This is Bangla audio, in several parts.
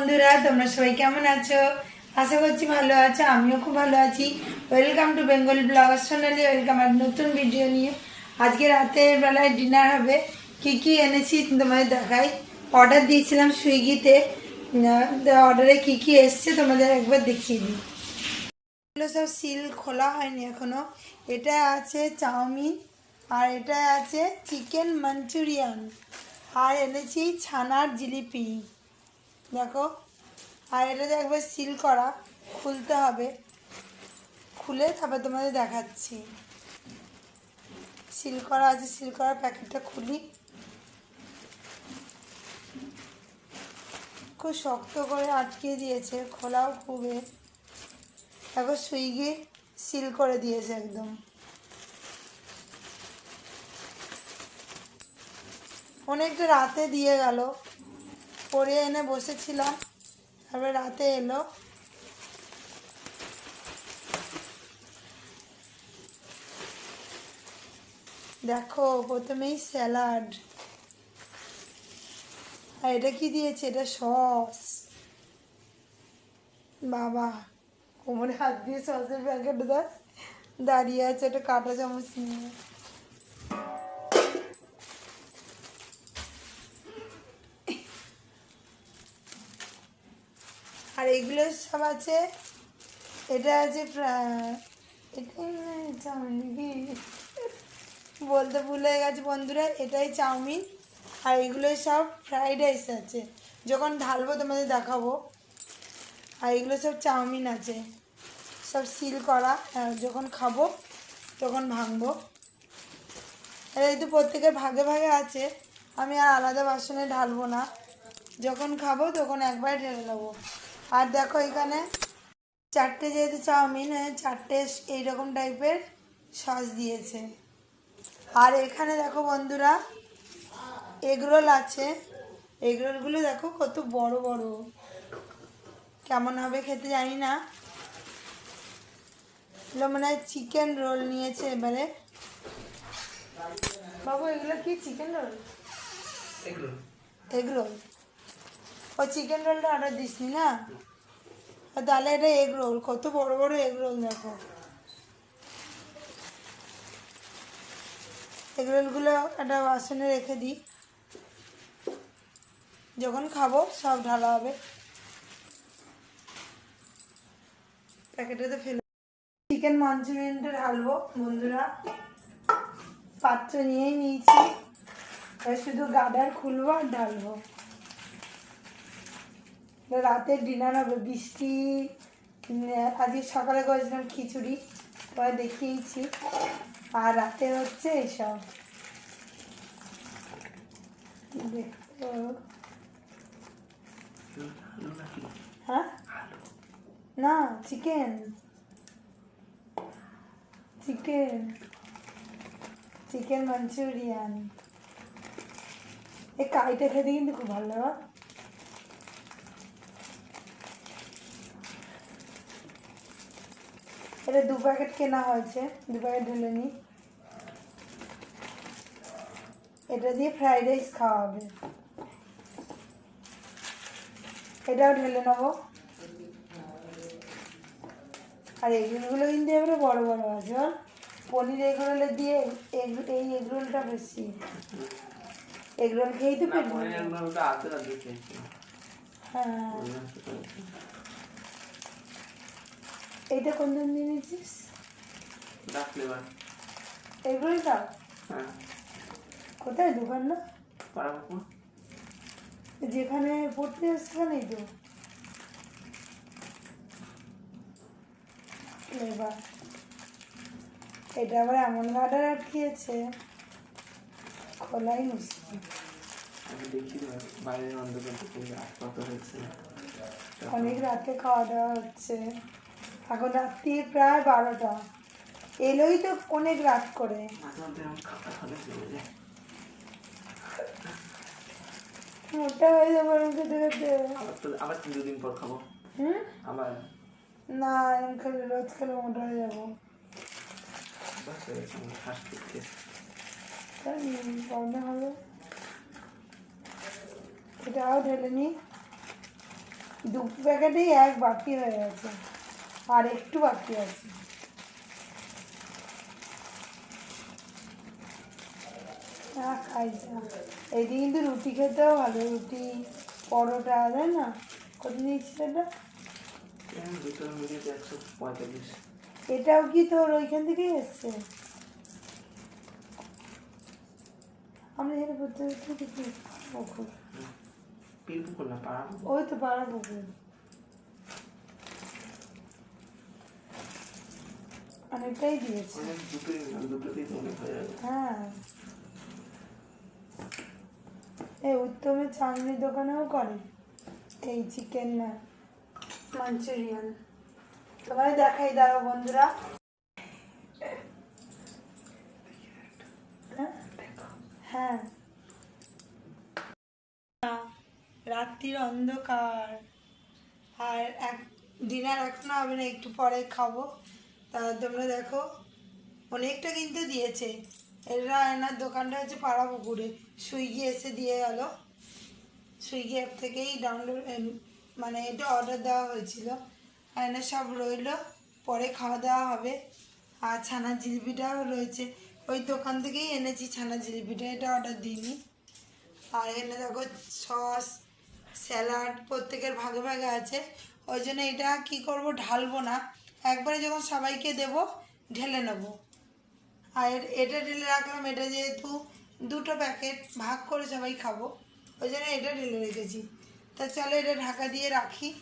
বন্ধুরা, তোমরা সবাই কেমন আছো? আশা করছি ভালো আছো, আমিও খুব ভালো আছি। Welcome to Bengal blogger Sonali welcome আর নতুন ভিডিও নিয়ে। আজকে রাতের বেলায় ডিনার হবে। কি কি এনেছি তোমাদের দেখাই। অর্ডার দিয়েছিলাম সুইগিতে। অর্ডারে কি কি এসছে তোমাদের একবার দেখিয়ে দিই। এগুলো সব সিল খোলা হয়নি এখনও। এটা আছে চাউমিন, আর এটা আছে চিকেন মাঞ্চুরিয়ান। আর এনেছি ছানার জিলিপি। দেখো, আর এটা একবার সিল করা, খুলতে হবে। খুলে তারপর তোমাদের দেখাচ্ছি। সিল করা আছে সিল করা প্যাকেটটা খুলি। খুব শক্ত করে আটকে দিয়েছে, খোলাও খুবই তারপর সুইগি সিল করে দিয়েছে একদম। অনেকটা রাতে দিয়ে গেল। পরে এনে বসেছিলাম। তারপরে রাতে এলো। দেখো, প্রথমেই স্যালাড। আর এটা কি দিয়েছে? এটা সস। বাবা, কোমরে হাত দিয়ে সসের প্যাকেট দাঁড়িয়ে আছে একটা কাঁটা চামচ নিয়ে। আর এগুলো সব আছে, এটা আছে চাউমিন। বলতে ভুলে গেছে বন্ধুরা, এটাই চাউমিন। আর এগুলো সব ফ্রাইড রাইস আছে, যখন ঢালবো তোমাদের দেখাবো। আর এগুলো সব চাউমিন আছে, সব সিল করা যখন খাব তখন ভাঙবো। আর এই তো প্রত্যেকের ভাগে ভাগে আছে, আমি আর আলাদা বাসনে ঢালবো না। যখন খাব তখন একবার ঢেলে নেব। আর দেখো এখানে চারটে যেহেতু চাউমিন এ চারটে এইরকম টাইপের সস দিয়েছে। আর এখানে দেখো বন্ধুরা এগরোল আছে। এগরোলগুলো দেখো কত বড় বড়। কেমন হবে খেতে জানি না। এগুলো মনে হয় চিকেন রোল নিয়েছে এবারে। বাবু এগুলো কি চিকেন রোল এগ রোল ও চিকেন রোলটা অর্ডার দিসনি না? তাহলে এটা এগ রোল কত বড় বড় এগ রোল দেখো। এগ রোলগুলো একটা বাসনে রেখে দিই। যখন খাব সব ঢালা হবে। প্যাকেটে তো ফেলে চিকেন মাঞ্চুরিয়ানটা ঢালবো, বন্ধুরা। পাত্র নিয়েই নিয়েছি। শুধু গাডার খুলবো আর ঢালবো। রাতে ডিনার হবে বৃষ্টি আজকে সকালে করেছিলাম খিচুড়ি, পরে দেখিয়েছি। আর রাতে হচ্ছে দেখো হ্যাঁ? না চিকেন চিকেন চিকেন মাঞ্চুরিয়ান এই কাইটা খেতে কিন্তু খুব ভালো এটা দু প্যাকেট কেনা হয়েছে দু প্যাকেট ঢেলে নিই এটা দিয়ে ফ্রাইড রাইস খাওয়া হবে এটাও ঢেলে নেব। আর এগুলো কিন্তু এবারে বড় বড় আছে বল পনির এগরোলে দিয়ে এগ- এই এগরোলটা বেশি। এগরোল খেয়েই তো পেট হ্যাঁ। এইটা কোন দিন নিয়েছিস? এগরোলটা কোথায়? দোকান না? যেখানে পড়তে সেখানেই তো। এটা আবার এমন গার্ডার আটকিয়েছে। খোলাই মুশকিল। অনেক রাতে খাওয়া দাওয়া হচ্ছে। এখন রাত্রি প্রায় বারোটা। এলোই তো অনেক রাত করে। মোটা হয়ে যাব আবার তিন দুদিন পর খাব। হুম? আবার। না এরকম খেলে রোজ খেলে মোটা হয়ে যাব। প্রবলেম হবে এটাও ঢেলে নিই দু প্যাকেটেই এক বাকি হয়ে গেছে। আর একটু বাকি আছে। না খাই যা এইদিকে কিন্তু রুটি খেতেও ভালো। রুটি পরোটা তাই না? কত নিয়েছিল এটা? পঁয়তাল্লিশ। এটাও কি তোর ওইখান থেকেই এসছে? আমরা যেটা করতে করতে দেখি। পুকুর। পিরপুকুর না পাড়া ওই তো পাড়া পুকুর। অনেকটাই দিয়েছে। দুটোতেই তো অনেক হয়ে। এই চাউমিনের দোকানেও করে। এই চিকেন না মাঞ্চুরিয়ান তোমায় দেখাই দাঁড়ো বন্ধুরা। হ্যাঁ? হ্যাঁ। রাত্রির অন্ধকার। আর এক ডিনার এখনও হবে না একটু পরে খাব। তা তোমরা দেখো, অনেকটা কিন্তু দিয়েছে। এরা এনার দোকানটা হচ্ছে পাড়া পুকুরে সুইগি এসে দিয়ে গেল। সুইগি অ্যাপ থেকেই ডাউনলোড মানে এটা অর্ডার দেওয়া হয়েছিল। আর এনে সব রইল। পরে খাওয়া দাওয়া হবে। আর ছানা জিলিপিটাও রয়েছে। ওই দোকান থেকেই এনেছি ছানা জিলিপিটা। এটা অর্ডার দিইনি। আর এখানে দেখো, সস স্যালাড প্রত্যেকের ভাগে ভাগে আছে। ওই জন্য এটা কি করব, ঢালবো না। একবারে যখন সবাইকে দেব, ঢেলে নেব। আর এটা ঢেলে রাখলাম, এটা যেহেতু দুটো প্যাকেট ভাগ করে সবাই খাব, ওই জন্য এটা ঢেলে রেখেছি। তা চলো এটা ঢাকা দিয়ে রাখি।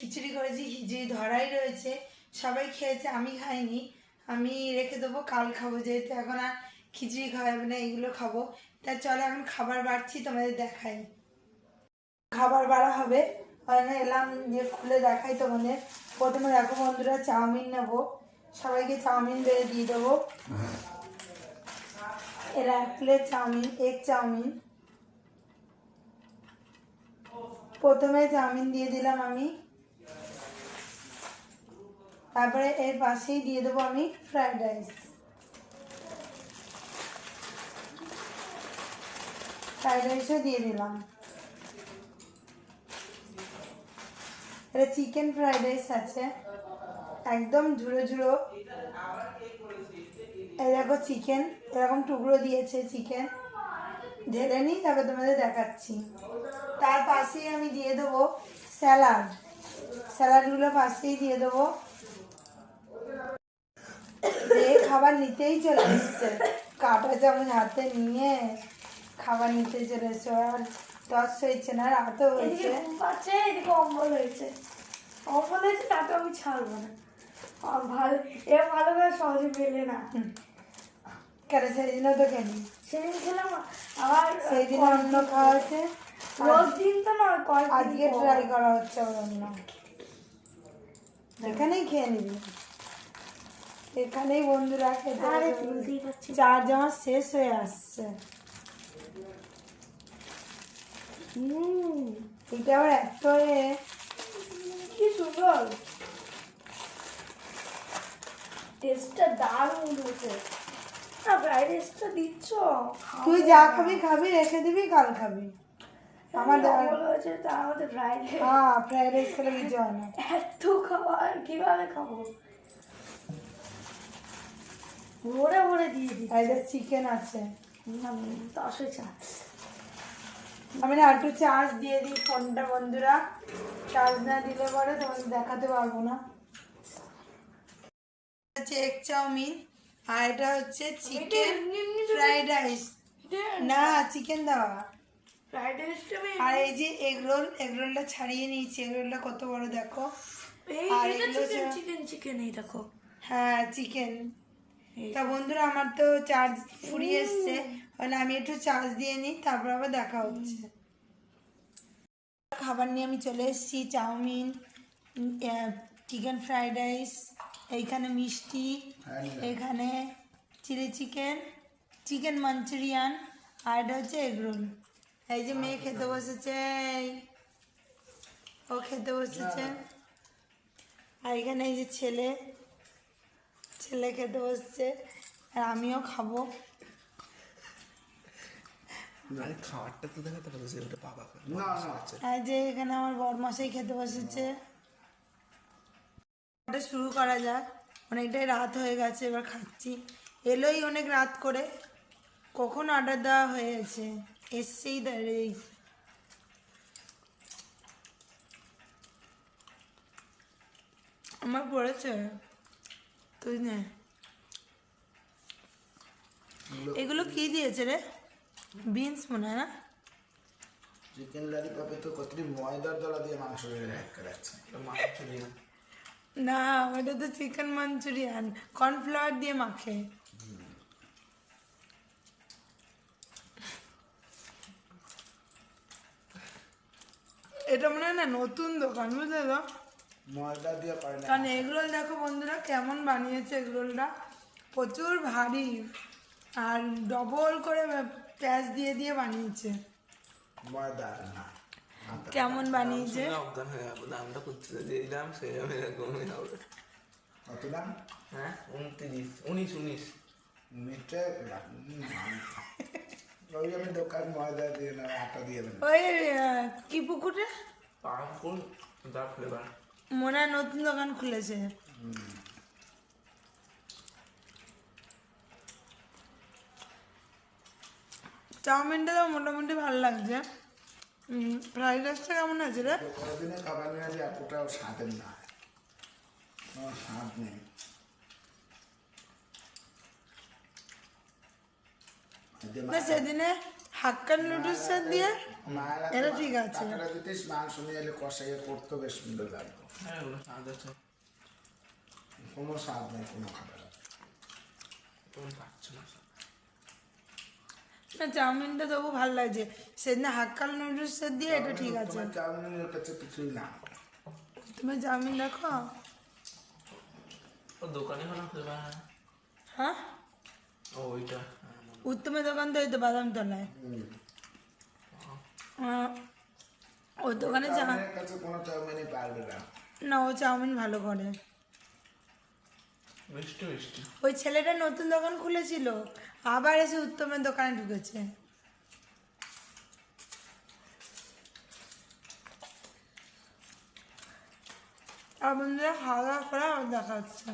খিচুড়ি করেছি, খিচুড়ি ধরাই রয়েছে। সবাই খেয়েছে, আমি খাইনি। আমি রেখে দেবো, কাল খাব, যেহেতু এখন আর খিচুড়ি খাওয়া না, এইগুলো খাব। তা চলো এখন খাবার বাড়ছি, তোমাদের দেখাই। খাবার বাড়া হবে। ওখানে এলাম যে খুলে দেখাই তোমাদের। প্রথমে দেখো বন্ধুরা, চাউমিন নেব। সবাইকে চাউমিন বেড়ে দিয়ে দেবো। এরা এক প্লেট চাউমিন এগ চাউমিন। প্রথমে চাউমিন দিয়ে দিলাম আমি। তারপরে এর পাশেই দিয়ে দেবো আমি ফ্রাইড রাইস। ফ্রাইড রাইসও দিয়ে দিলাম। এটা চিকেন ফ্রাইড রাইস আছে। একদম ঝুড়ো ঝুড়ো। এই দেখো চিকেন, এরকম টুকরো দিয়েছে চিকেন। ঢেলে নিই তারপর তোমাদের দেখাচ্ছি। তার পাশেই আমি দিয়ে দেবো স্যালাড। স্যালাডগুলো পাশেই দিয়ে দেবো। দিয়ে খাবার নিতেই চলে এসছে। কাটা চামচ হাতে নিয়ে খাবার নিতে চলে এসছে। আর দশ হয়েছে না রাতও হয়েছে। এদিকে এদিকে অম্বল হয়েছে। অম্বল হয়েছে তাকে আমি ছাড়বো না। ভালো এ ভালো করে সহজে পেলে না। কেন সেই তো কেন সেদিন খেলাম আবার সেই অন্য খাওয়া হচ্ছে রোজ দিন তো নয় কয়েকদিন আজকে ট্রাই করা হচ্ছে অন্য এখানেই খেয়ে নিবি। এখানেই বন্ধুরা খেতে চার্জ আমার শেষ হয়ে আসছে। হুম এটা আবার এত এ কি সুন্দর। টেস্টটা দারুণ হয়েছে। না ফ্রাইড রাইসটা দিচ্ছ। তুই যা খাবি খাবি রেখে দিবি কাল খাবি। আমার আমার হয়েছে তার মধ্যে ফ্রাইড রাইস হ্যাঁ ফ্রাইড রাইস খেলে কিছু হয় না। এত খাবার কীভাবে খাব? ভরে ভরে দিয়ে দিই চিকেন আছে। দশ হয়েছে আমি না একটু চার্জ দিয়ে দিই ফোনটা বন্ধুরা। চার্জ না দিলে পরে তোমাদের দেখাতে পারব না। হচ্ছে এগ চাউমিন আর এটা হচ্ছে চিকেন ফ্রাইড রাইস না চিকেন দেওয়া। আর এই যে এগ রোল এগ রোলটা ছাড়িয়ে নিয়েছি। এগ রোলটা কত বড় দেখো। আর এগুলো চিকেন চিকেন চিকেন এই দেখো। হ্যাঁ চিকেন তা বন্ধুরা আমার তো চার্জ ফুরিয়ে এসছে। মানে আমি একটু চার্জ দিয়ে নিই তারপর আবার দেখা হচ্ছে। খাবার নিয়ে আমি চলে এসেছি চাউমিন চিকেন ফ্রাইড রাইস এইখানে মিষ্টি এখানে চিলি চিকেন চিকেন মাঞ্চুরিয়ান আর এটা হচ্ছে এগ রোল এই যে মেয়ে খেতে বসেছে ও খেতে বসেছে। আর এখানে এই যে ছেলে ছেলে খেতে বসছে আর আমিও খাব। আরে খাবারটা তো দেখাতে পারো যে ওটা বাবা না, আর যে এখানে আমার বরমাসাই খেতে বসেছে। এটা শুরু করা যাক। অনেকটাই রাত হয়ে গেছে এবার খাচ্ছি। এলোই অনেক রাত করে। কখন অর্ডার দেওয়া হয়েছে? এসছেই দাঁড়িয়ে আমার পড়েছে। তুই নে। এগুলো কি দিয়েছে রে? বিনস মনে হয় না? চিকেন ললিপপে তো কতটি ময়দার দলা দিয়ে মাংস হ্যাক করাচ্ছে মাঞ্চুরিয়ান। না ওটা তো চিকেন মাঞ্চুরিয়ান। কর্নফ্লাওয়ার দিয়ে মাখে। এটা মনে হয় না নতুন দোকান বুঝলে তো? ময়দা দিয়ে করে না। কারণ এগরোল দেখো বন্ধুরা কেমন বানিয়েছে এগরোলটা? প্রচুর ভারী। আর ডবল করে প্যাঁচ দিয়ে দিয়ে বানিয়েছে। ময়দা না কেমন বানিয়েছে? হয়ে দামটা করতে দাম সেই দামে এরকমই হবে কত দাম? হ্যাঁ উনত্রিশ উনিশ উনিশ। মিটে ওই আমি দোকান ময়দা দিয়ে না আটা দিয়ে দেবো ওই কি পুকুরে দা ফ্লেভার মনে হয় নতুন দোকান খুলেছে। চাউমিনটা তো মোটামুটি ভালো লাগছে। ফ্রাইড রাইসটা কেমন আছে রে? কদিনে খাবার নিয়ে আসি এতটাও স্বাদের না। স্বাদ নেই। না সেদিনে হাক্কান নুডলসের দিয়ে? এটা ঠিক আছে। দিতে মাংস নিয়ে এলে কষাইয়ে করতো বেশ সুন্দর লাগতো। হ্যাঁ ওগুলো স্বাদ আছে। কোনো স্বাদ নেই কোনো খাবার। পাচ্ছ না। না চাউমিনটা তবু ভালো লাগছে। সেদিনে নুডলসের দিয়ে এটা ঠিক আছে। চাউমিনের কাছে কিছুই না। তুমি চাউমিন দেখো ও দোকানে কোনো ফ্লেভার হ্যাঁ? ও ওইটা। উত্তমের দোকান তো ওই তো বাদাম তলায়। দোকানে চাউমিনের কাছে কোনো চাউমিনই পারবে না। না ও চাউমিন ভালো করে। ওই ছেলেটা নতুন দোকান খুলেছিল। আবার এসে উত্তমের দোকানে ঢুকেছে। আর বন্ধুরা খাওয়া দাওয়া করে দেখা হচ্ছে